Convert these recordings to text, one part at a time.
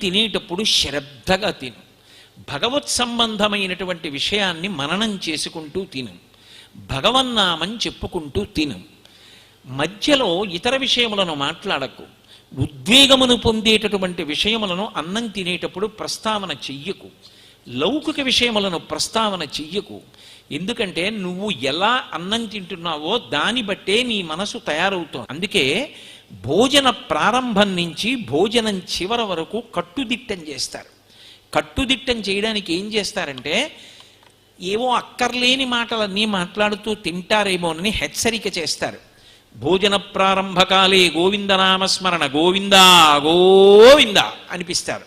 తినేటప్పుడు శ్రద్ధగా తిను. భగవత్ సంబంధమైనటువంటి విషయాన్ని మననం చేసుకుంటూ తిను. భగవన్నామని చెప్పుకుంటూ తిను. మధ్యలో ఇతర విషయములను మాట్లాడకు. ఉద్వేగమును పొందేటటువంటి విషయములను అన్నం తినేటప్పుడు ప్రస్తావన చెయ్యకు. లౌకిక విషయములను ప్రస్తావన చెయ్యకు. ఎందుకంటే నువ్వు ఎలా అన్నం తింటున్నావో దాన్ని బట్టే నీ మనసు తయారవుతోంది. అందుకే భోజన ప్రారంభం నుంచి భోజనం చివర వరకు కట్టుదిట్టం చేస్తారు. కట్టుదిట్టం చేయడానికి ఏం చేస్తారంటే ఏవో అక్కర్లేని మాటలన్నీ మాట్లాడుతూ తింటారేమోనని హెచ్చరిక చేస్తారు. భోజన ప్రారంభకాలే గోవిందనామస్మరణ గోవిందా గోవింద అనిపిస్తారు.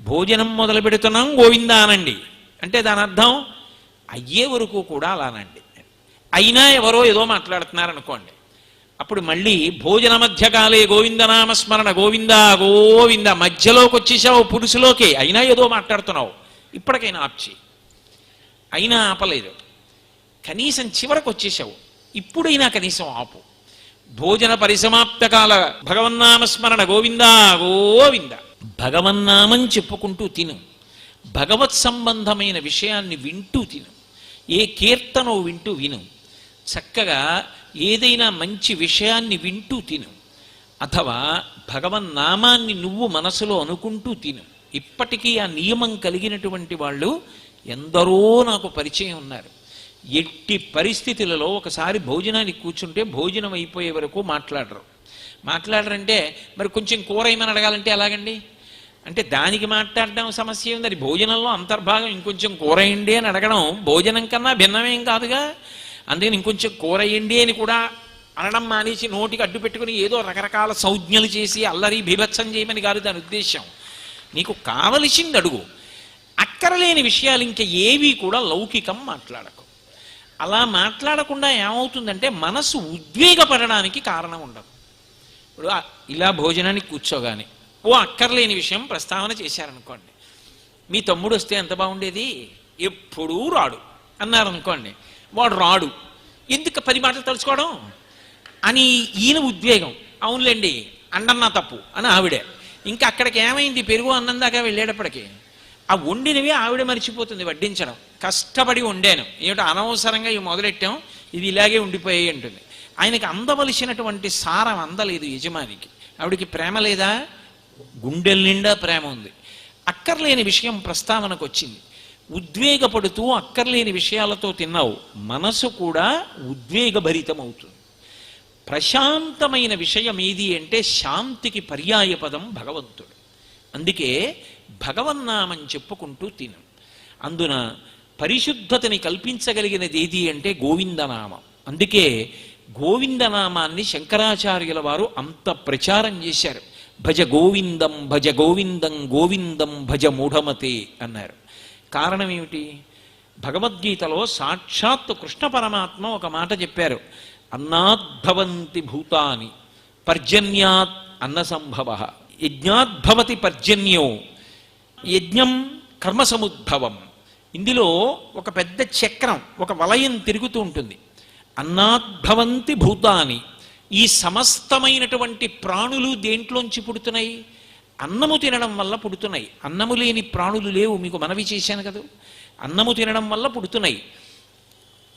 భోజనం మొదలు పెడుతున్నాం గోవిందా అనండి. అంటే దాని అర్థం అయ్యే వరకు కూడా అలానండి. అయినా ఎవరో ఏదో మాట్లాడుతున్నారు అనుకోండి అప్పుడు మళ్ళీ భోజన మధ్యకాలే గోవిందనామస్మరణ గోవిందా గోవింద మధ్యలోకి వచ్చేసావు పురుషులోకి. అయినా ఏదో మాట్లాడుతున్నావు. ఇప్పటికైనా ఆప్చి. అయినా ఆపలేదు. కనీసం చివరకు వచ్చేసావు ఇప్పుడైనా కనీసం ఆపు. భోజన పరిసమాప్తకాల భగవన్నామస్మరణ గోవిందా గోవింద. భగవన్నామం చెప్పుకుంటూ తిను. భగవత్ సంబంధమైన విషయాన్ని వింటూ తిను. ఏ కీర్తనో వింటూ విను. చక్కగా ఏదైనా మంచి విషయాన్ని వింటూ తిను. అథవా భగవన్నామాన్ని నువ్వు మనసులో అనుకుంటూ తిను. ఇప్పటికీ ఆ నియమం కలిగినటువంటి వాళ్ళు ఎందరో నాకు పరిచయం ఉన్నారు. ఎట్టి పరిస్థితులలో ఒకసారి భోజనానికి కూర్చుంటే భోజనం అయిపోయే వరకు మాట్లాడరు. మాట్లాడరంటే మరి కొంచెం కూర ఏమని అడగాలంటే ఎలాగండి? అంటే దానికి మాట్లాడడం సమస్య ఉంది అది భోజనంలో అంతర్భాగం. ఇంకొంచెం కూర వేయండి అని అడగడం భోజనం కన్నా భిన్నమేం కాదుగా? అందుకని ఇంకొంచెం కూర అని కూడా అనడం మానేసి నోటికి అడ్డు పెట్టుకుని ఏదో రకరకాల సంజ్ఞలు చేసి అల్లరి బీభత్సం చేయమని కాదు దాని ఉద్దేశం నీకు కావలసింది అడుగు. అక్కరలేని విషయాలు ఇంకా ఏవి కూడా లౌకికం మాట్లాడకు. అలా మాట్లాడకుండా ఏమవుతుందంటే మనసు ఉద్వేగపడడానికి కారణం ఉండదు. ఇప్పుడు ఇలా భోజనానికి కూర్చోగానే ఓ అక్కర్లేని విషయం ప్రస్తావన చేశారనుకోండి. మీ తమ్ముడు వస్తే ఎంత బాగుండేది? ఎప్పుడూ రాడు అన్నారనుకోండి. వాడు రాడు. ఎందుకు పది మాటలు తలుచుకోవడం? అని ఈయన ఉద్వేగం. అవునులేండి అండన్నా తప్పు అని ఆవిడే. ఇంకా అక్కడికి ఏమైంది? పెరుగు అన్నం దాకా వెళ్ళేటప్పటికి ఆ వండినవి ఆవిడ మర్చిపోతుంది వడ్డించడం. కష్టపడి వండాను. ఏమిటో అనవసరంగా ఇవి మొదలెట్టాం ఇది ఇలాగే ఉండిపోయాయి అంటుంది. ఆయనకి అందవలసినటువంటి సారం అందలేదు యజమానికి. ఆవిడికి ప్రేమ లేదా? గుండెల నిండా ప్రేమ ఉంది. అక్కర్లేని విషయం ప్రస్తావనకు వచ్చింది ఉద్వేగపడుతూ అక్కర్లేని విషయాలతో తిన్నావు. మనసు కూడా ఉద్వేగభరితం అవుతుంది ప్రశాంతమైన విషయం ఏది అంటే శాంతికి పర్యాయ పదం భగవంతుడు. అందుకే భగవన్నామం చెప్పుకుంటూ తిను. అందున పరిశుద్ధతని కల్పించగలిగినది ఏది అంటే గోవిందనామం. అందుకే గోవిందనామాన్ని శంకరాచార్యుల వారు అంత ప్రచారం చేశారు. భజ గోవిందం భజ గోవిందం గోవిందం భజ మూఢమతే అన్నారు. కారణం ఏమిటి భగవద్గీతలో సాక్షాత్తు కృష్ణ పరమాత్మ ఒక మాట చెప్పారు. అన్నాద్భవంతి భూతాని పర్జన్యాత్ అన్న సంభవ యజ్ఞాద్భవతి పర్జన్యో యజ్ఞం కర్మసముద్భవం. ఇందులో ఒక పెద్ద చక్రం ఒక వలయం తిరుగుతూ ఉంటుంది. అన్నాద్భవంతి భూతాని ఈ సమస్తమైనటువంటి ప్రాణులు దేంట్లోంచి పుడుతున్నాయి? అన్నము తినడం వల్ల పుడుతున్నాయి. అన్నము లేని ప్రాణులు లేవు. మీకు మనవి చేశాను కదా. అన్నము తినడం వల్ల పుడుతున్నాయి.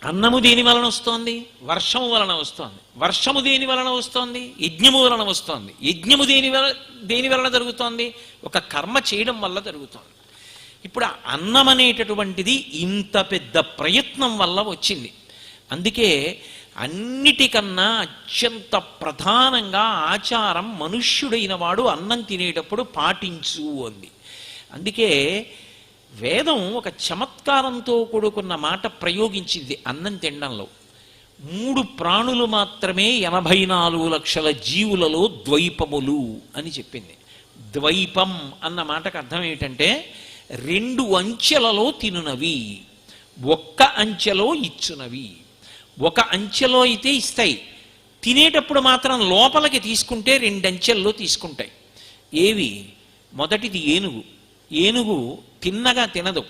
అన్నము దేని వలన వస్తోంది? వర్షము వలన వస్తోంది. వర్షము దేని వలన వస్తోంది? యజ్ఞము వలన వస్తోంది. యజ్ఞము దేని వల దేని వలన జరుగుతోంది? ఒక కర్మ చేయడం వల్ల జరుగుతోంది. ఇప్పుడు అన్నం అనేటటువంటిది ఇంత పెద్ద ప్రయత్నం వల్ల వచ్చింది. అందుకే అన్నిటికన్నా అత్యంత ప్రధానంగా ఆచారం మనుష్యుడైన వాడు అన్నం తినేటప్పుడు పాటించు అంది. అందుకే వేదం ఒక చమత్కారంతో కూడుకున్న మాట ప్రయోగించింది అన్నం తినడంలో. మూడు ప్రాణులు మాత్రమే ఎనభై నాలుగు లక్షల జీవులలో ద్వైపములు అని చెప్పింది. ద్వైపం అన్న మాటకు అర్థం ఏమిటంటే రెండు అంచెలలో తినునవి ఒక్క అంచెలో ఇచ్చునవి. ఒక అంచెలో అయితే ఇస్తాయి. తినేటప్పుడు మాత్రం లోపలికి తీసుకుంటే రెండు అంచెల్లో తీసుకుంటాయి. ఏవి? మొదటిది ఏనుగు. ఏనుగు తిన్నగా తినదు.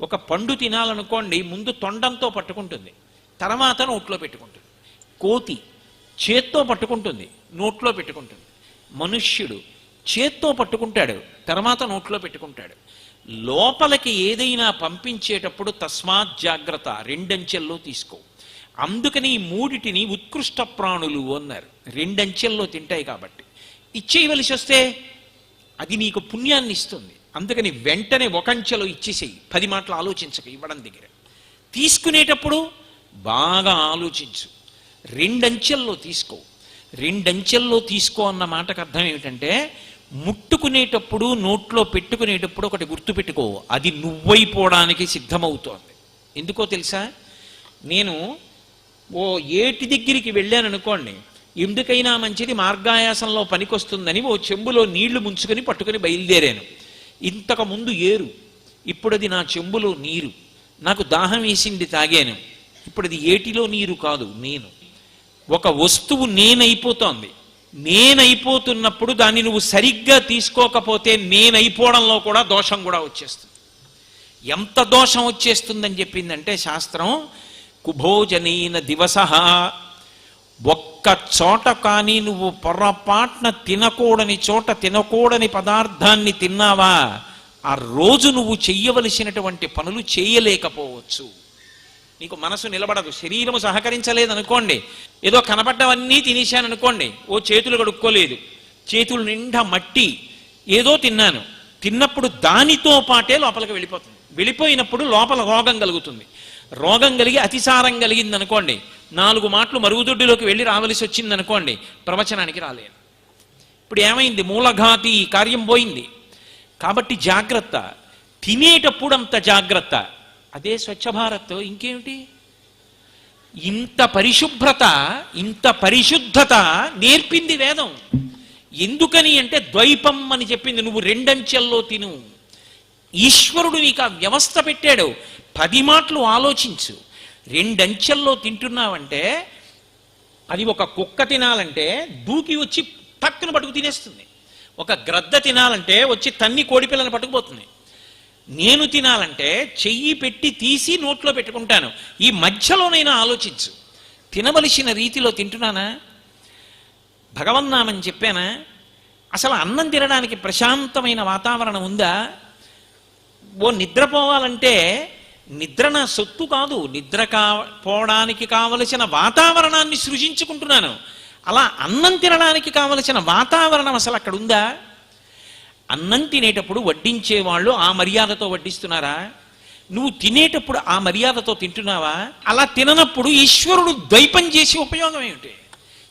ఒక పండు తినాలనుకోండి ముందు తొండంతో పట్టుకుంటుంది. తర్వాత నోట్లో పెట్టుకుంటుంది. కోతి చేత్తో పట్టుకుంటుంది నోట్లో పెట్టుకుంటుంది. మనుష్యుడు చేత్తో పట్టుకుంటాడు తర్వాత నోట్లో పెట్టుకుంటాడు. లోపలికి ఏదైనా పంపించేటప్పుడు తస్మాత్ జాగ్రత్త రెండంచెల్లో తీసుకో. అందుకని ఈ మూడిటిని ఉత్కృష్ట ప్రాణులు అన్నారు. రెండంచెల్లో తింటాయి కాబట్టి. ఇచ్చేయవలసి వస్తే అది నీకు పుణ్యాన్ని ఇస్తుంది. అందుకని వెంటనే ఒకంచెలో ఇచ్చేసేయి. పది మాటలు ఆలోచించక ఇవ్వడం దగ్గర. తీసుకునేటప్పుడు బాగా ఆలోచించు. రెండంచెల్లో తీసుకో. రెండంచెల్లో తీసుకో అన్న మాటకు అర్థం ఏమిటంటే ముట్టుకునేటప్పుడు నోట్లో పెట్టుకునేటప్పుడు ఒకటి గుర్తుపెట్టుకో అది నువ్వైపోవడానికి సిద్ధమవుతోంది. ఎందుకో తెలుసా? నేను ఓ ఏటి దగ్గరికి వెళ్ళాను అనుకోండి ఎందుకైనా మంచిది మార్గాయాసంలో పనికొస్తుందని ఓ చెంబులో నీళ్ళు ముంచుకొని పట్టుకొని బయలుదేరాను. ఇంతకు ముందు ఏరు ఇప్పుడది నా చెంబులో నీరు నాకు దాహం వేసింది తాగాను. ఇప్పుడది ఏటిలో నీరు కాదు నేను. ఒక వస్తువు నేనైపోతోంది. నేనైపోతున్నప్పుడు దాన్ని నువ్వు సరిగ్గా తీసుకోకపోతే నేనైపోవడంలో కూడా దోషం కూడా వచ్చేస్తుంది. ఎంత దోషం వచ్చేస్తుందని చెప్పిందంటే శాస్త్రం కుభోజనీన దివస. ఒక్క చోట కానీ నువ్వు పొరపాట్న తినకూడని చోట తినకూడని పదార్థాన్ని తిన్నావా? ఆ రోజు నువ్వు చెయ్యవలసినటువంటి పనులు చేయలేకపోవచ్చు. నీకు మనసు నిలబడదు. శరీరము సహకరించలేదనుకోండి. ఏదో కనపడ్డవన్నీ తినేశాను అనుకోండి ఓ చేతులు కడుక్కోలేదు. చేతులు నిండా మట్టి. ఏదో తిన్నాను. తిన్నప్పుడు దానితో పాటే లోపలికి వెళ్ళిపోతుంది. వెళ్ళిపోయినప్పుడు లోపల రోగం కలుగుతుంది. రోగం కలిగి అతిసారం కలిగింది అనుకోండి నాలుగు మాటలు మరుగుదొడ్డిలోకి వెళ్ళి రావలసి వచ్చింది అనుకోండి ప్రవచనానికి రాలేదు ఇప్పుడు ఏమైంది? మూలఘాతి కార్యం పోయింది. కాబట్టి జాగ్రత్త. తినేటప్పుడు అంత జాగ్రత్త. అదే స్వచ్ఛ భారత్. ఇంకేమిటి? ఇంత పరిశుభ్రత ఇంత పరిశుద్ధత నేర్పింది వేదం. ఎందుకని అంటే ద్వైపం అని చెప్పింది. నువ్వు రెండంచెల్లో తిను. ఈశ్వరుడు నీకు ఆ వ్యవస్థ పెట్టాడు. పది మాటలు ఆలోచించు. రెండంచెల్లో తింటున్నావంటే అది ఒక కుక్క తినాలంటే దూకి వచ్చి పక్కన పట్టుకు తినేస్తుంది. ఒక గ్రద్ద తినాలంటే వచ్చి తన్ని కోడిపిల్లని పట్టుకుపోతుంది. నేను తినాలంటే చెయ్యి పెట్టి తీసి నోట్లో పెట్టుకుంటాను. ఈ మధ్యలోనైనా ఆలోచించు. తినవలసిన రీతిలో తింటున్నానా? భగవన్నామని చెప్పానా? అసలు అన్నం తినడానికి ప్రశాంతమైన వాతావరణం ఉందా? ఓ నిద్రపోవాలంటే నిద్ర నా సొత్తు కాదు. నిద్ర కా పోవడానికి కావలసిన వాతావరణాన్ని సృజించుకుంటున్నాను. అలా అన్నం తినడానికి కావలసిన వాతావరణం అసలు అక్కడ ఉందా? అన్నం తినేటప్పుడు వడ్డించే వాళ్ళు ఆ మర్యాదతో వడ్డిస్తున్నారా? నువ్వు తినేటప్పుడు ఆ మర్యాదతో తింటున్నావా? అలా తిననప్పుడు ఈశ్వరుడు ద్వైపం చేసి ఉపయోగం ఏమిటి?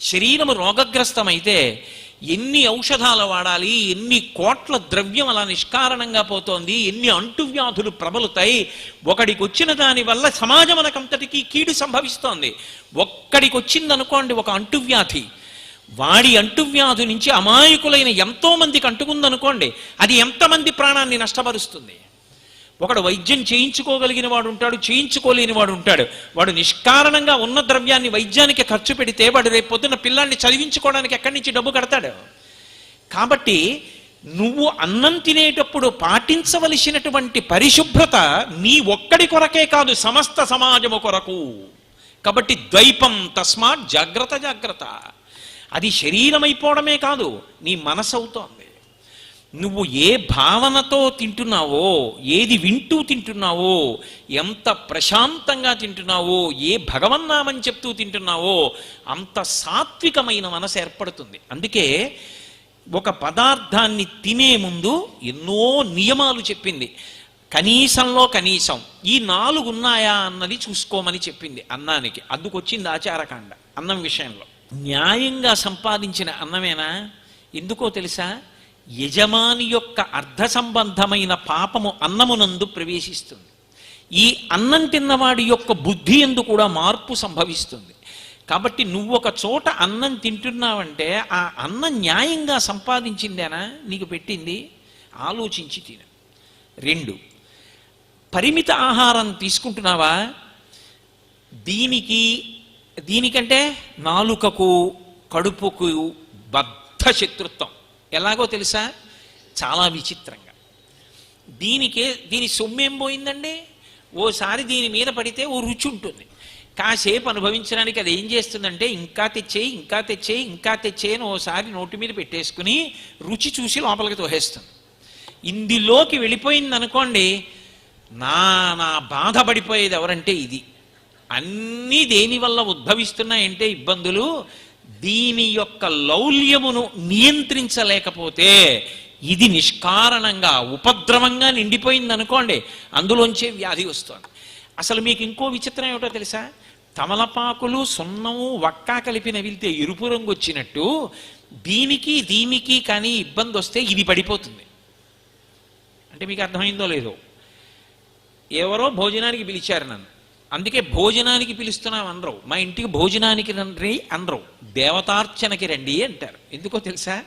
శరీరము రోగగ్రస్తమైతే ఎన్ని ఔషధాలు వాడాలి ఎన్ని కోట్ల ద్రవ్యం అలా నిష్కారణంగా పోతోంది ఎన్ని అంటువ్యాధులు ప్రబలుతాయి ఒకడికి వచ్చిన దానివల్ల సమాజం మనకంతటికీ కీడు సంభవిస్తోంది. ఒక్కడికి వచ్చిందనుకోండి ఒక అంటువ్యాధి. వాడి అంటువ్యాధి నుంచి అమాయకులైన ఎంతోమందికి అంటుకుందనుకోండి అది ఎంతమంది ప్రాణాన్ని నష్టపరుస్తుంది? ఒకడు వైద్యం చేయించుకోగలిగిన వాడు ఉంటాడు చేయించుకోలేని వాడు ఉంటాడు. వాడు నిష్కారణంగా ఉన్న ద్రవ్యాన్ని వైద్యానికి ఖర్చు పెడితే వాడు రేపు పొద్దున్న పిల్లాన్ని చదివించుకోవడానికి ఎక్కడి నుంచి డబ్బు కడతాడు? కాబట్టి నువ్వు అన్నం తినేటప్పుడు పాటించవలసినటువంటి పరిశుభ్రత నీ ఒక్కడి కొరకే కాదు సమస్త సమాజము కొరకు. కాబట్టి ద్వైపం తస్మాత్ జాగ్రత్త జాగ్రత్త. అది శరీరమైపోవడమే కాదు నీ మనసు అవుతోంది నువ్వు ఏ భావనతో తింటున్నావో ఏది వింటూ తింటున్నావో ఎంత ప్రశాంతంగా తింటున్నావో ఏ భగవన్నామని చెప్తూ తింటున్నావో అంత సాత్వికమైన మనసు ఏర్పడుతుంది. అందుకే ఒక పదార్థాన్ని తినే ముందు ఎన్నో నియమాలు చెప్పింది. కనీసంలో కనీసం ఈ నాలుగు ఉన్నాయా అన్నది చూసుకోమని చెప్పింది అన్నానికి. అందుకొచ్చింది ఆచారకాండ అన్నం విషయంలో. న్యాయంగా సంపాదించిన అన్నమేనా? ఎందుకో తెలుసా? యజమాని యొక్క అర్ధ సంబంధమైన పాపము అన్నమునందు ప్రవేశిస్తుంది. ఈ అన్నం తిన్నవాడి యొక్క బుద్ధి ఎందు కూడా మార్పు సంభవిస్తుంది. కాబట్టి నువ్వు ఒక చోట అన్నం తింటున్నావంటే ఆ అన్నం న్యాయంగా సంపాదించిందేనా? నీకు పెట్టింది? ఆలోచించి తిన. రెండు పరిమిత ఆహారం తీసుకుంటున్నావా? దీనికి దీనికంటే నాలుకకు కడుపుకు బద్ధ శత్రుత్వం. ఎలాగో తెలుసా? చాలా విచిత్రంగా. దీనికే దీని సొమ్మేం పోయిందండి? ఓసారి దీని మీద పడితే ఓ రుచి ఉంటుంది. కాసేపు అనుభవించడానికి అది ఏం చేస్తుందంటే ఇంకా తెచ్చేయి ఇంకా తెచ్చేయి ఇంకా తెచ్చేయని ఓసారి నోటి మీద పెట్టేసుకుని రుచి చూసి లోపలికి తోహేస్తుంది ఇందులోకి వెళ్ళిపోయింది అనుకోండి నా నా బాధపడిపోయేది ఎవరంటే ఇది. అన్నీ దేనివల్ల ఉద్భవిస్తున్నాయంటే ఇబ్బందులు దీని యొక్క లౌల్యమును నియంత్రించలేకపోతే ఇది నిష్కారణంగా ఉపద్రవంగా నిండిపోయింది అనుకోండి అందులోంచే వ్యాధి వస్తుంది. అసలు మీకు ఇంకో విచిత్రం ఏమిటో తెలుసా? తమలపాకులు సున్నము వక్కా కలిపి నవిలితే ఎరుపు రంగు వచ్చినట్టు దీనికి దీనికి కానీ ఇబ్బంది వస్తే ఇది పడిపోతుంది. అంటే మీకు అర్థమైందో లేదో? ఎవరో భోజనానికి పిలిచారు నన్ను. అందుకే భోజనానికి పిలుస్తున్నాం అనరు మా ఇంటికి భోజనానికి రండి అనరు దేవతార్చనకి రండి అంటారు. ఎందుకో తెలుసా?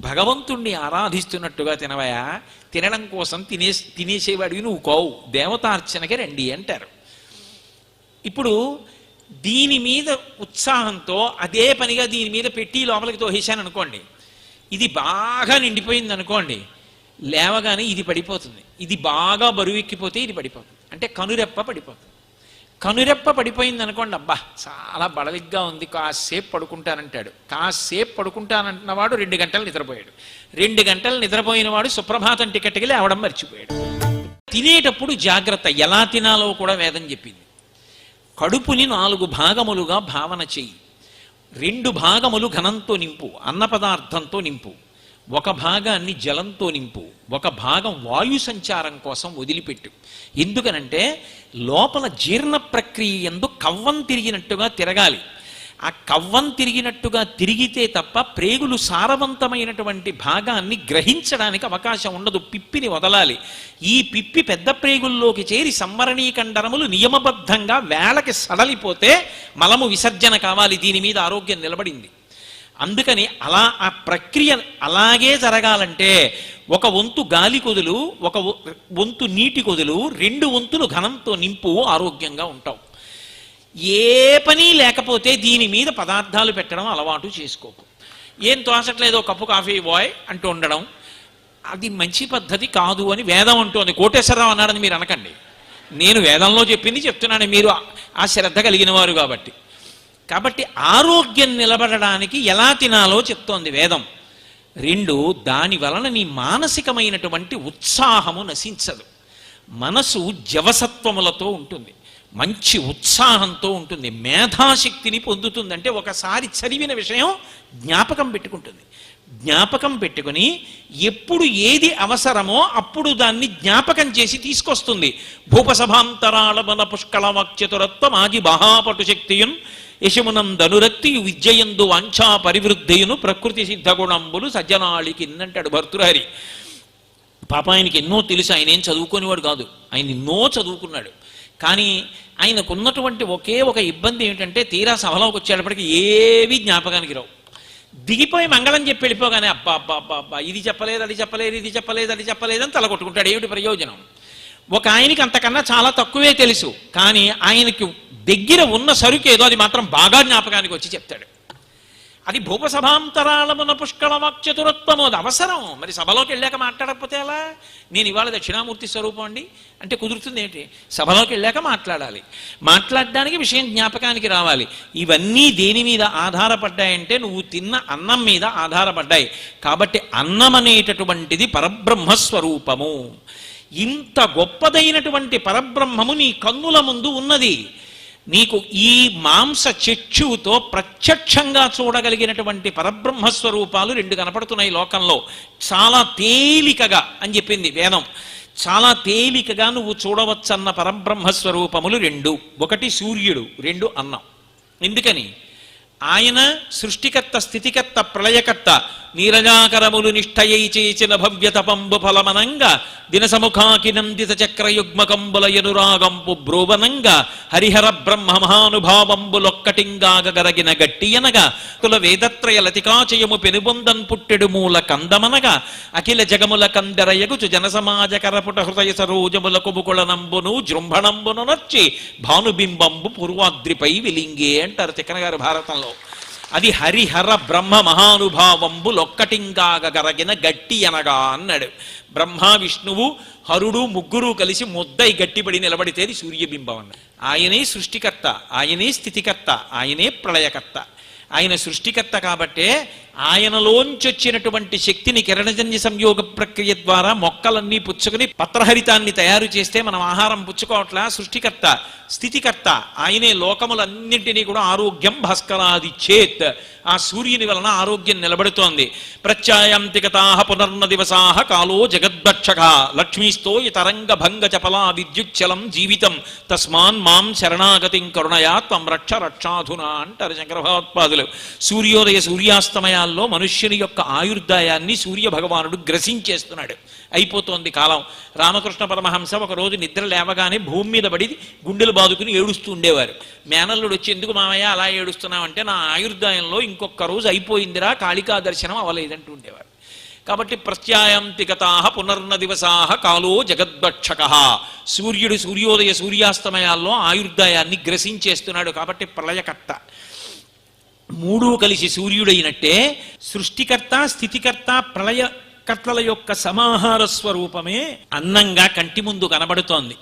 భగవంతుణ్ణి ఆరాధిస్తున్నట్టుగా తినవయా? తినడం కోసం తినే తినేసేవాడివి నువ్వు కోవు. దేవతార్చనకి రండి అంటారు. ఇప్పుడు దీని మీద ఉత్సాహంతో అదే పనిగా దీని మీద పెట్టి లోపలికి తోహేశాను అనుకోండి. ఇది బాగా నిండిపోయింది అనుకోండి. లేవగానే ఇది పడిపోతుంది. ఇది బాగా బరువెక్కిపోతే ఇది పడిపోతుంది. అంటే కనురెప్ప పడిపోతుంది. కనురెప్ప పడిపోయింది అనుకోండి అబ్బా చాలా బడలిగ్గా ఉంది కాసేపు పడుకుంటానంటాడు. కాసేపు పడుకుంటానంటున్నవాడు రెండు గంటలు నిద్రపోయాడు. రెండు గంటలు నిద్రపోయిన వాడు సుప్రభాతం టికెట్కి లేవడం మర్చిపోయాడు. తినేటప్పుడు జాగ్రత్త ఎలా తినాలో కూడా వేదం చెప్పింది. కడుపుని నాలుగు భాగములుగా భావన చెయ్యి. రెండు భాగములు ఘనంతో నింపు అన్న పదార్థంతో నింపు. ఒక భాగాన్ని జలంతో నింపు ఒక భాగం వాయు సంచారం కోసం వదిలిపెట్టు. ఎందుకనంటే లోపల జీర్ణ ప్రక్రియ ఎందు కవ్వం తిరిగినట్టుగా తిరగాలి. ఆ కవ్వం తిరిగినట్టుగా తిరిగితే తప్ప ప్రేగులు సారవంతమైనటువంటి భాగాన్ని గ్రహించడానికి అవకాశం ఉండదు. పిప్పిని వదలాలి. ఈ పిప్పి పెద్ద ప్రేగుల్లోకి చేరి సంవరణీ కండరములు నియమబద్ధంగా వేళకి సడలిపోతే మలము విసర్జన కావాలి. దీని మీద ఆరోగ్యం నిలబడింది. అందుకని అలా ఆ ప్రక్రియ అలాగే జరగాలంటే ఒక వంతు గాలి కొదులు ఒక వంతు నీటి కొదులు రెండు వంతులు ఘనంతో నింపు ఆరోగ్యంగా ఉంటావు. ఏ పని లేకపోతే దీని మీద పదార్థాలు పెట్టడం అలవాటు చేసుకోకు. ఏం తోచట్లేదో కప్పు కాఫీ బాయ్ అంటూ ఉండడం అది మంచి పద్ధతి కాదు అని వేదం అంటోంది. కోటేశ్వరరావు అన్నాడని మీరు అనకండి. నేను వేదంలో చెప్పింది చెప్తున్నాను. మీరు ఆ- ఆ శ్రద్ధ కలిగిన వారు కాబట్టి. కాబట్టి ఆరోగ్యం నిలబడడానికి ఎలా తినాలో చెప్తోంది వేదం. రెండు దాని వలన నీ మానసికమైనటువంటి ఉత్సాహము నశించదు. మనసు జవసత్వములతో ఉంటుంది. మంచి ఉత్సాహంతో ఉంటుంది. మేధాశక్తిని పొందుతుందంటే ఒకసారి చదివిన విషయం జ్ఞాపకం పెట్టుకుంటుంది. జ్ఞాపకం పెట్టుకుని ఎప్పుడు ఏది అవసరమో అప్పుడు దాన్ని జ్ఞాపకం చేసి తీసుకొస్తుంది. భూపసభాంతరాళమన పుష్కళ వాక్చతురత్వం ఆది మహాపటు శక్తియున్ యశమునందనురక్తి విద్యయందు వాంఛా పరివృద్ధియును ప్రకృతి సిద్ధ గుణంబులు సజ్జనాళికి కిందంటాడు భర్తృహరి. పాప ఆయనకి ఎన్నో తెలుసు ఆయన ఏం చదువుకునేవాడు కాదు. ఆయన ఎన్నో చదువుకున్నాడు. కానీ ఆయనకున్నటువంటి ఒకే ఒక ఇబ్బంది ఏమిటంటే తీరా సభలోకి వచ్చేటప్పటికి ఏవి జ్ఞాపకానికి రావు. దిగిపోయి మంగళం చెప్పి వెళ్ళిపోగానే అబ్బా అబ్బా అబ్బా అబ్బా ఇది చెప్పలేదు అది చెప్పలేదు ఇది చెప్పలేదు అది చెప్పలేదు అని తలగొట్టుకుంటాడు ఏమిటి ప్రయోజనం? ఒక ఆయనకి అంతకన్నా చాలా తక్కువే తెలుసు. కానీ ఆయనకి దగ్గర ఉన్న సరుకు ఏదో అది మాత్రం బాగా జ్ఞాపకానికి వచ్చి చెప్తాడు. అది భూపసభాంతరాళమున పుష్కళ వాక్చతురత్వము అది అవసరం. మరి సభలోకి వెళ్ళాక మాట్లాడకపోతే ఎలా? నేను ఇవాళ దక్షిణామూర్తి స్వరూపం అండి. అంటే కుదురుతుంది ఏంటి? సభలోకి వెళ్ళాక మాట్లాడాలి. మాట్లాడడానికి విషయం జ్ఞాపకానికి రావాలి. ఇవన్నీ దేని మీద ఆధారపడ్డాయంటే నువ్వు తిన్న అన్నం మీద ఆధారపడ్డాయి. కాబట్టి అన్నం అనేటటువంటిది పరబ్రహ్మస్వరూపము ఇంత గొప్పదైనటువంటి పరబ్రహ్మము నీ కన్నుల ముందు ఉన్నది. నీకు ఈ మాంస చక్షువుతో ప్రత్యక్షంగా చూడగలిగినటువంటి పరబ్రహ్మ స్వరూపాలు రెండు కనపడుతున్నాయి లోకంలో. చాలా తేలికగా అని చెప్పింది వేదం. చాలా తేలికగా నువ్వు చూడవచ్చన్న పరబ్రహ్మ స్వరూపములు రెండు. ఒకటి సూర్యుడు రెండు అన్నం. ఎందుకని? ఆయన సృష్టికర్త స్థితికర్త ప్రళయకర్త. నీరజాకరములు నిష్ఠయై చేసిన భవ్య తపంబు ఫలమనంగా దినసముఖాకి నందిత చక్రయుగ్మకంబుల ఎనురాగంపు బ్రోవనంగా హరిహర బ్రహ్మ మహానుభావంబులొక్కటింగాగరగిన గట్టియనగా కుల వేదత్రయ లతికాచయము పెనుబొందన్ పుట్టెడు మూల కందమనగా అఖిల జగముల కందరయగుచు జనసమాజ కరపుట హృదయ సరోజముల కుబుకుళనంబును జృంభణంబును నచ్చి భానుబింబంబు పూర్వాద్రిపై విలింగే అంటారు తిక్కన గారు భారతంలో. అది హరిహర బ్రహ్మ మహానుభావంబులొక్కటింకాగరగిన గట్టి అనగా అన్నాడు. బ్రహ్మ విష్ణువు హరుడు ముగ్గురు కలిసి ముద్దై గట్టిపడి నిలబడితేది సూర్యబింబం అన్న ఆయనే సృష్టికర్త ఆయనే స్థితికర్త ఆయనే ప్రళయకర్త. ఆయన సృష్టికర్త కాబట్టే ఆయనలోంచొచ్చినటువంటి శక్తిని కిరణజన్య సంయోగ ప్రక్రియ ద్వారా మొక్కలన్నీ పుచ్చుకుని పత్రహరితాన్ని తయారు చేస్తే మనం ఆహారం పుచ్చుకోవట్లా? సృష్టికర్త స్థితికర్త ఆయనే లోకములన్నింటినీ కూడా ఆరోగ్యం భాస్కరాది చేత్. ఆ సూర్యుని వలన ఆరోగ్యం నిలబడుతోంది. ప్రత్యాయాంతికతా పునర్న దివసా కాలో జగద్భక్షక. లక్ష్మీస్తో తరంగ భంగ చపలా విద్యుచ్చలం జీవితం. తస్మాన్ మాం శరణాగతిం కరుణయా త్వం రక్ష రక్షాధునా అంటారు శంకర భగవత్పాదులు సూర్యోదయ సూర్యాస్తమయాల్లో మనుష్యుని యొక్క ఆయుర్దాయాన్ని సూర్య భగవానుడు గ్రసించేస్తున్నాడు. అయిపోతోంది కాలం. రామకృష్ణ పరమహంస ఒక రోజు నిద్ర లేవగానే భూమి మీద పడి గుండెలు బాదుకుని ఏడుస్తూ ఉండేవారు. మేనల్లుడు వచ్చి ఎందుకు మామయ్య అలా ఏడుస్తున్నామంటే నా ఆయుర్దాయంలో ఇంకొక రోజు అయిపోయిందిరా కాళికా దర్శనం అవలేదంటూ ఉండేవారు. కాబట్టి ప్రత్యాయాంతికతా పునర్న దివసా కాలో జగద్భక్షక. సూర్యుడు సూర్యోదయ సూర్యాస్తమయాల్లో ఆయుర్దాయాన్ని గ్రసించేస్తున్నాడు కాబట్టి ప్రళయకర్త. మూడు కలిసి సూర్యుడైనట్టే సృష్టికర్త స్థితికర్త ప్రళయకర్తల యొక్క సమాహార స్వరూపమే అన్నంగా కంటి ముందు కనబడుతోంది.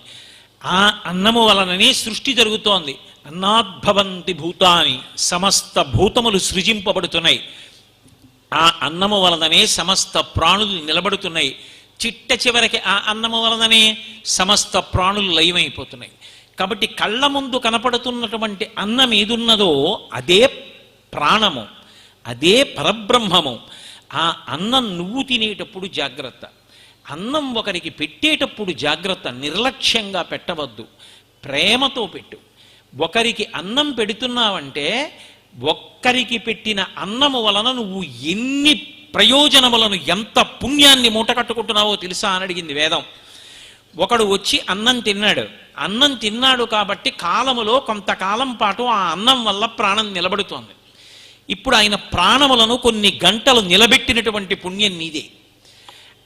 ఆ అన్నము వలననే సృష్టి జరుగుతోంది. అన్నాద్భవంతి భూతాని సమస్త భూతములు సృజింపబడుతున్నాయి. ఆ అన్నము వలననే సమస్త ప్రాణులు నిలబడుతున్నాయి. చిట్ట చివరికి ఆ అన్నము వలననే సమస్త ప్రాణులు లయమైపోతున్నాయి. కాబట్టి కళ్ళ ముందు కనపడుతున్నటువంటి అన్నం ఏదున్నదో అదే ప్రాణము అదే పరబ్రహ్మము. ఆ అన్నం నువ్వు తినేటప్పుడు జాగ్రత్త. అన్నం ఒకరికి పెట్టేటప్పుడు జాగ్రత్త నిర్లక్ష్యంగా పెట్టవద్దు. ప్రేమతో పెట్టు. ఒకరికి అన్నం పెడుతున్నావంటే ఒక్కరికి పెట్టిన అన్నము వలన నువ్వు ఎన్ని ప్రయోజనములను ఎంత పుణ్యాన్ని మూట కట్టుకుంటున్నావో తెలుసా అని అడిగింది వేదం. ఒకడు వచ్చి అన్నం తిన్నాడు. అన్నం తిన్నాడు కాబట్టి కాలములో కొంతకాలం పాటు ఆ అన్నం వల్ల ప్రాణం నిలబడుతోంది. ఇప్పుడు ఆయన ప్రాణములను కొన్ని గంటలు నిలబెట్టినటువంటి పుణ్యం నీదే.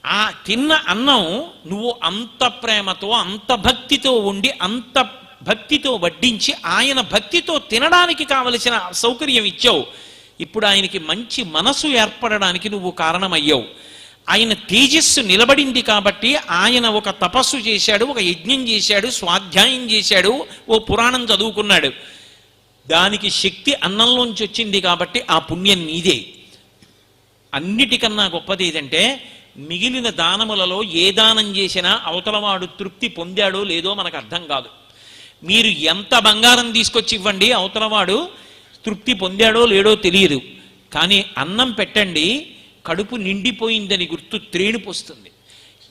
ఆ తిన్న అన్నం నువ్వు అంత ప్రేమతో అంత భక్తితో ఉండి అంత భక్తితో వడ్డించి ఆయన భక్తితో తినడానికి కావలసిన సౌకర్యం ఇచ్చావు. ఇప్పుడు ఆయనకి మంచి మనసు ఏర్పడడానికి నువ్వు కారణమయ్యావు. ఆయన తేజస్సు నిలబడింది కాబట్టి ఆయన ఒక తపస్సు చేశాడు ఒక యజ్ఞం చేశాడు స్వాధ్యాయం చేశాడు ఓ పురాణం చదువుకున్నాడు. దానికి శక్తి అన్నంలోంచి వచ్చింది కాబట్టి ఆ పుణ్యం నీదే. అన్నిటికన్నా గొప్పది ఏదంటే మిగిలిన దానములలో ఏ దానం చేసినా అవతలవాడు తృప్తి పొందాడో లేదో మనకు అర్థం కాదు. మీరు ఎంత బంగారం తీసుకొచ్చి ఇవ్వండి అవతలవాడు తృప్తి పొందాడో లేడో తెలియదు. కానీ అన్నం పెట్టండి కడుపు నిండిపోయిందని గుర్తు త్రేణుపు వస్తుంది.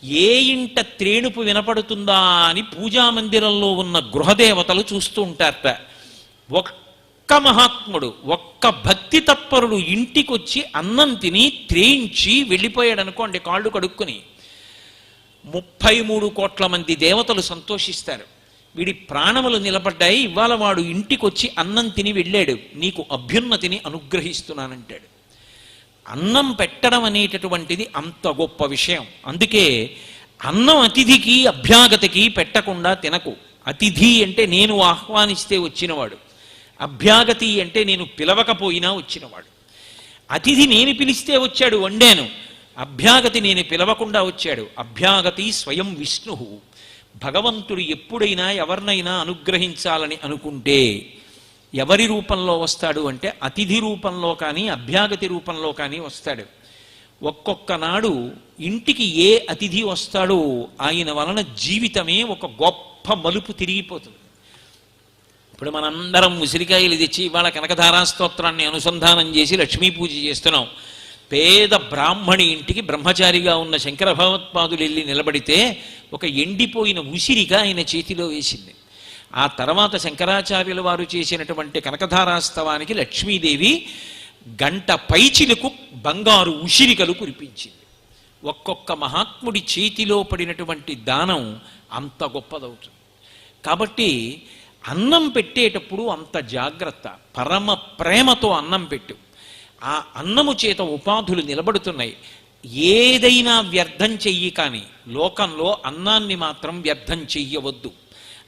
ఏ ఇంట త్రేణుపు వినపడుతుందా అని పూజా మందిరంలో ఉన్న గృహదేవతలు చూస్తూ ఉంటారట. ఒక్క ఒక్క మహాత్ముడు ఒక్క భక్తి తత్పరుడు ఇంటికొచ్చి అన్నం తిని త్రేయించి వెళ్ళిపోయాడు అనుకోండి కాళ్ళు కడుక్కుని. ముప్పై మూడు కోట్ల మంది దేవతలు సంతోషిస్తారు. వీడి ప్రాణములు నిలబడ్డాయి ఇవాళ వాడు ఇంటికొచ్చి అన్నం తిని వెళ్ళాడు. నీకు అభ్యున్నతిని అనుగ్రహిస్తున్నానంటాడు. అన్నం పెట్టడం అనేటటువంటిది అంత గొప్ప విషయం. అందుకే అన్నం అతిథికి అభ్యాగతకి పెట్టకుండా తినకు. అతిథి అంటే నేను ఆహ్వానిస్తే వచ్చినవాడు. అభ్యాగతి అంటే నేను పిలవకపోయినా వచ్చినవాడు. అతిథి నేను పిలిస్తే వచ్చాడు వండాను. అభ్యాగతి నేను పిలవకుండా వచ్చాడు. అభ్యాగతి స్వయం విష్ణు. భగవంతుడు ఎప్పుడైనా ఎవరినైనా అనుగ్రహించాలని అనుకుంటే ఎవరి రూపంలో వస్తాడు అంటే అతిథి రూపంలో కానీ అభ్యాగతి రూపంలో కానీ వస్తాడు. ఒక్కొక్క నాడు ఇంటికి ఏ అతిథి వస్తాడో ఆయన వలన జీవితమే ఒక గొప్ప మలుపు తిరిగిపోతుంది. ఇప్పుడు మనందరం ఉసిరికాయలు తెచ్చి ఇవాళ కనకధారాస్తోత్రాన్ని అనుసంధానం చేసి లక్ష్మీ పూజ చేస్తున్నాం. పేద బ్రాహ్మణి ఇంటికి బ్రహ్మచారిగా ఉన్న శంకర భగవత్పాదులు వెళ్ళి నిలబడితే ఒక ఎండిపోయిన ఉసిరిగా ఆయన చేతిలో వేసింది. ఆ తర్వాత శంకరాచార్యుల వారు చేసినటువంటి కనకధారాస్తవానికి లక్ష్మీదేవి గంట పైచిలకు బంగారు ఉసిరికలు కురిపించింది. ఒక్కొక్క మహాత్ముడి చేతిలో పడినటువంటి దానం అంత గొప్పదవుతుంది. కాబట్టి అన్నం పెట్టేటప్పుడు అంత జాగ్రత్త పరమ ప్రేమతో అన్నం పెట్టు. ఆ అన్నము చేత ఉపాధులు నిలబడుతున్నాయి. ఏదైనా వ్యర్థం చెయ్యి కానీ లోకంలో అన్నాన్ని మాత్రం వ్యర్థం చెయ్యవద్దు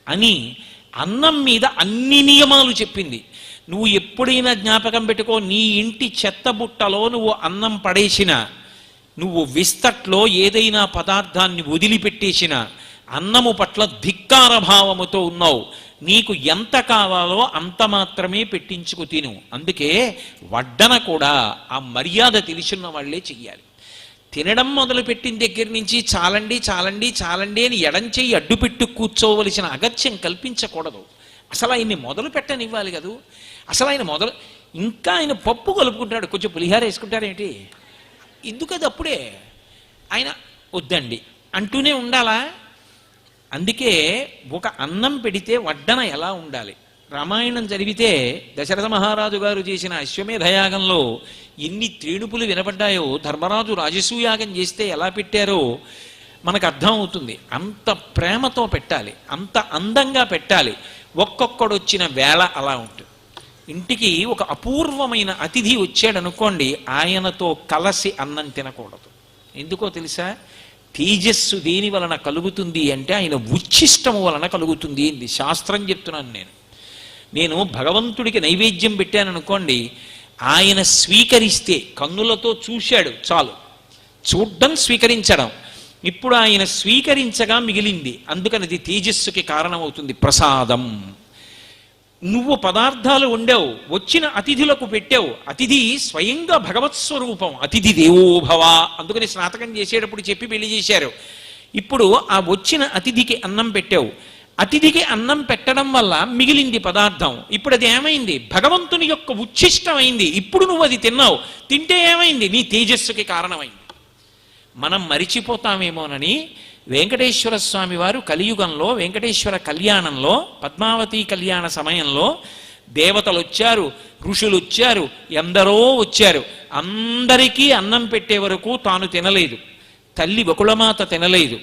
అని అన్నం మీద అన్ని నియమాలు చెప్పింది. నువ్వు ఎప్పుడైనా జ్ఞాపకం పెట్టుకో నీ ఇంటి చెత్త బుట్టలో నువ్వు అన్నం పడేసిన నువ్వు విస్తట్లో ఏదైనా పదార్థాన్ని వదిలిపెట్టేసిన అన్నము పట్ల ధిక్కార భావముతో ఉన్నావు. నీకు ఎంత కావాలో అంత మాత్రమే పెట్టించుకు తిను. అందుకే వడ్డన కూడా ఆ మర్యాద తెలిసిన వాళ్ళే చెయ్యాలి. తినడం మొదలుపెట్టిన దగ్గర నుంచి చాలండి చాలండి చాలండి అని ఎడం అడ్డు అడ్డుపెట్టు కూర్చోవలసిన అగత్యం కల్పించకూడదు. అసలు ఆయన్ని మొదలు పెట్టనివ్వాలి కదూ? అసలు ఆయన మొదలు ఇంకా ఆయన పప్పు కలుపుకుంటాడు కొంచెం పులిహార వేసుకుంటారేంటి ఎందుకు అది అప్పుడే? ఆయన వద్దండి. అంటూనే ఉండాలా? అందుకే ఒక అన్నం పెడితే వడ్డన ఎలా ఉండాలి? రామాయణం చదివితే దశరథ మహారాజు గారు చేసిన అశ్వమేధయాగంలో ఎన్ని త్రేణుపులు వినపడ్డాయో ధర్మరాజు రాజసూయాగం చేస్తే ఎలా పెట్టారో మనకు అర్థం అవుతుంది. అంత ప్రేమతో పెట్టాలి అంత అందంగా పెట్టాలి. ఒక్కొక్కడు వచ్చిన వేళ అలా ఉంటుంది. ఇంటికి ఒక అపూర్వమైన అతిథి వచ్చాడనుకోండి ఆయనతో కలసి అన్నం తినకూడదు. ఎందుకో తెలుసా? తేజస్సు దేని వలన కలుగుతుంది అంటే ఆయన ఉచ్ఛిష్టము వలన కలుగుతుంది అంది. శాస్త్రం చెప్తున్నాను నేను. నేను భగవంతుడికి నైవేద్యం పెట్టాను అనుకోండి ఆయన స్వీకరిస్తే కన్నులతో చూశాడు చాలు. చూడ్డం స్వీకరించడం. ఇప్పుడు ఆయన స్వీకరించగా మిగిలింది. అందుకని అది తేజస్సుకి కారణమవుతుంది. ప్రసాదం. నువ్వు పదార్థాలు వండావు వచ్చిన అతిథులకు పెట్టావు అతిథి స్వయంగా భగవత్ స్వరూపం అతిథి దేవోభవ. అందుకని స్నాతకం చేసేటప్పుడు చెప్పి పెళ్ళి చేశారు. ఇప్పుడు ఆ వచ్చిన అతిథికి అన్నం పెట్టావు. అతిథికి అన్నం పెట్టడం వల్ల మిగిలింది పదార్థం. ఇప్పుడు అది ఏమైంది? భగవంతుని యొక్క ఉచ్ఛిష్టమైంది. ఇప్పుడు నువ్వు అది తిన్నావు. తింటే ఏమైంది? నీ తేజస్సుకి కారణమైంది. మనం మరిచిపోతామేమోనని వెంకటేశ్వర స్వామి వారు కలియుగంలో వెంకటేశ్వర కళ్యాణంలో పద్మావతి కళ్యాణ సమయంలో దేవతలు వచ్చారు ఋషులు వచ్చారు ఎందరో వచ్చారు. అందరికీ అన్నం పెట్టే వరకు తాను తినలేదు. తల్లి బకుళమాత తినలేదు.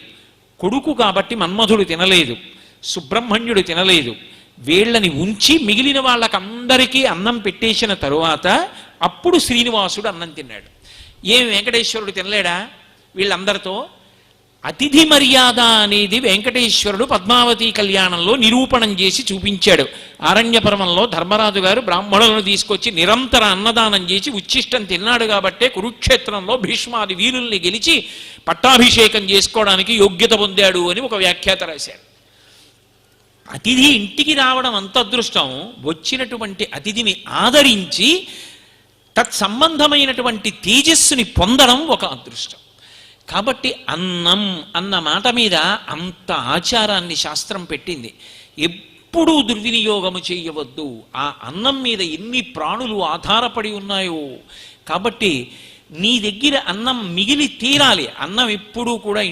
కొడుకు కాబట్టి మన్మధుడు తినలేదు. సుబ్రహ్మణ్యుడు తినలేదు. వీళ్ళని ఉంచి మిగిలిన వాళ్ళకందరికీ అన్నం పెట్టేసిన తరువాత అప్పుడు శ్రీనివాసుడు అన్నం తిన్నాడు. ఏం వెంకటేశ్వరుడు తినలేడా? వీళ్ళందరితో అతిథి మర్యాద అనేది వెంకటేశ్వరుడు పద్మావతి కళ్యాణంలో నిరూపణం చేసి చూపించాడు. ఆరణ్యపర్వంలో ధర్మరాజు గారు బ్రాహ్మణులను తీసుకొచ్చి నిరంతర అన్నదానం చేసి ఉచ్ఛిష్టం తిన్నాడు కాబట్టే కురుక్షేత్రంలో భీష్మాది వీరుల్ని గెలిచి పట్టాభిషేకం చేసుకోవడానికి యోగ్యత పొందాడు అని ఒక వ్యాఖ్యాత రాశారు అతిథి ఇంటికి రావడం అంత అదృష్టం. వచ్చినటువంటి అతిథిని ఆదరించి తత్సంబంధమైనటువంటి తేజస్సుని పొందడం ఒక అదృష్టం. కాబట్టి అన్నం అన్న మాట మీద అంత ఆచారాన్ని శాస్త్రం పెట్టింది. ఎప్పుడూ దుర్వినియోగము చేయవద్దు. ఆ అన్నం మీద ఎన్ని ప్రాణులు ఆధారపడి ఉన్నాయో. కాబట్టి నీ దగ్గర అన్నం మిగిలి తీరాలి. అన్నం ఎప్పుడూ కూడా